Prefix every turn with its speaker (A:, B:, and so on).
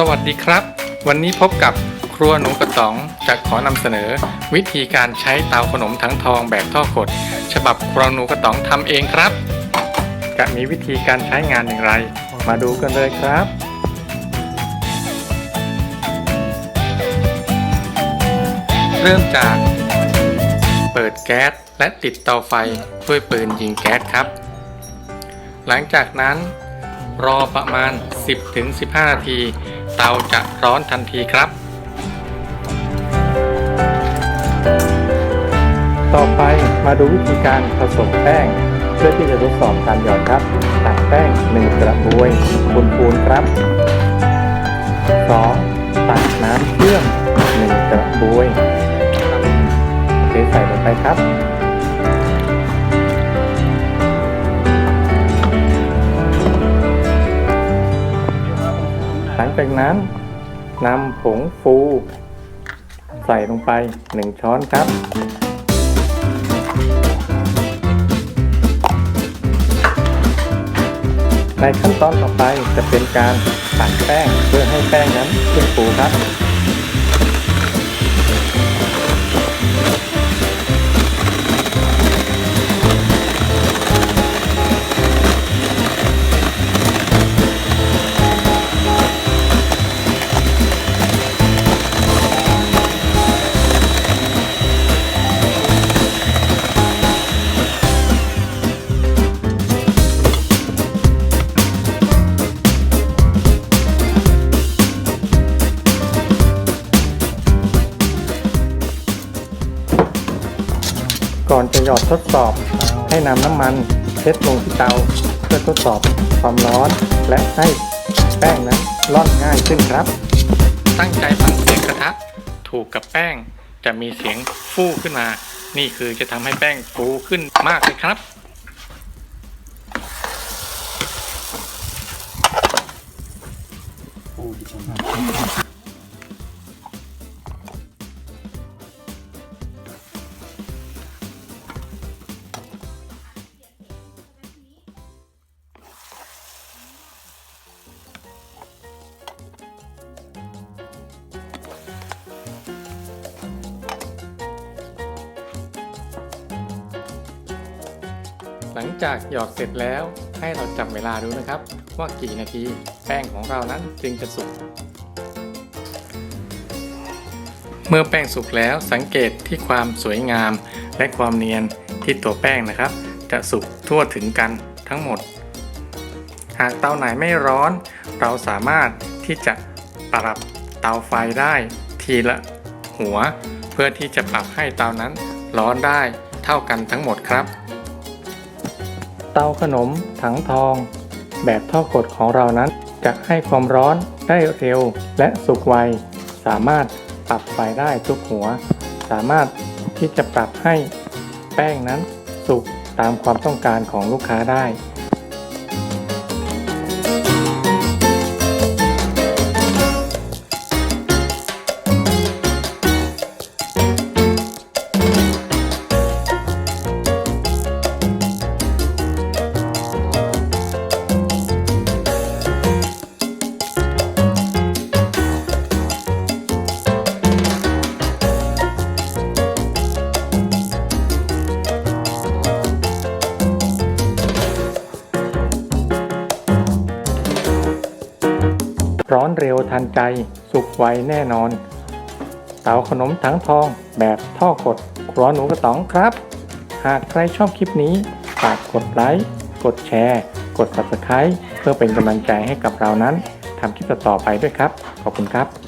A: สวัสดีครับ วันนี้พบกับครัวหนูกระต๋องจะขอนำเสนอ วิธีการใช้เตาขนมทั้งทองแบบท่อกด ฉบับครัวหนูกระต๋องทำเองครับ จะมีวิธีการใช้งานอย่างไร มาดูกันเลยครับเริ่มจาก เปิดแก๊สและติดเตาไฟด้วยปืนยิงแก๊สครับ หลังจากนั้นรอประมาณ 10-15 นาที เตาจะร้อนทันทีครับ ต่อไปมาดูวิธีการผสมแป้ง เพื่อที่จะทดสอบการหย่อดครับตักแป้ง1กระบวยปูนครับ 2. ตักน้ำเชื่อม1กระบวยเทใส่ลงไปครับ หลังจากนั้นนำผงฟู ใส่ลงไป 1 ช้อนครับ ในขั้นตอนต่อไปจะเป็นการตักแป้งเพื่อให้แป้งนั้นขึ้นฟูครับ ก่อนจะหยอดทดสอบ ให้นำน้ำมันเช็ดลงที่เตา เพื่อทดสอบความร้อน และให้แป้งนั้นร่อนง่ายขึ้นครับ ตั้งใจฟังเสียงกระทะถูกกับแป้งจะมีเสียงฟู่ขึ้นมา นี่คือจะทำให้แป้งฟูขึ้นมากเลยครับ หลังจากหยอดเสร็จแล้วให้เราจับเวลาดูนะครับ ว่ากี่นาทีแป้งของเรานั้นจึงจะสุก เมื่อแป้งสุกแล้วสังเกตที่ความสวยงาม และความเนียนที่ตัวแป้งนะครับ จะสุกทั่วถึงกันทั้งหมด หากเตาไหนไม่ร้อน เราสามารถที่จะปรับเตาไฟได้ทีละหัว เพื่อที่จะปรับให้เตานั้นร้อนได้เท่ากันทั้งหมดครับ ตาขนมถังทอง แบบท่อกดของเรานั้นจะให้ความร้อนได้เร็วและสุกไว สามารถปรับไฟได้ทุกหัว สามารถที่จะปรับให้แป้งนั้นสุกตามความต้องการของลูกค้าได้ ร้อนเร็วทันใจ สุกไวแน่นอน เตาขนมถังทองแบบท่อกดครัวหนูกระต๋องครับ หากใครชอบคลิปนี้ฝากกดไลค์กดแชร์ กด subscribe เพื่อเป็นกำลังใจให้กับเรานั้นทำคลิปต่อไปด้วยครับ ขอบคุณครับ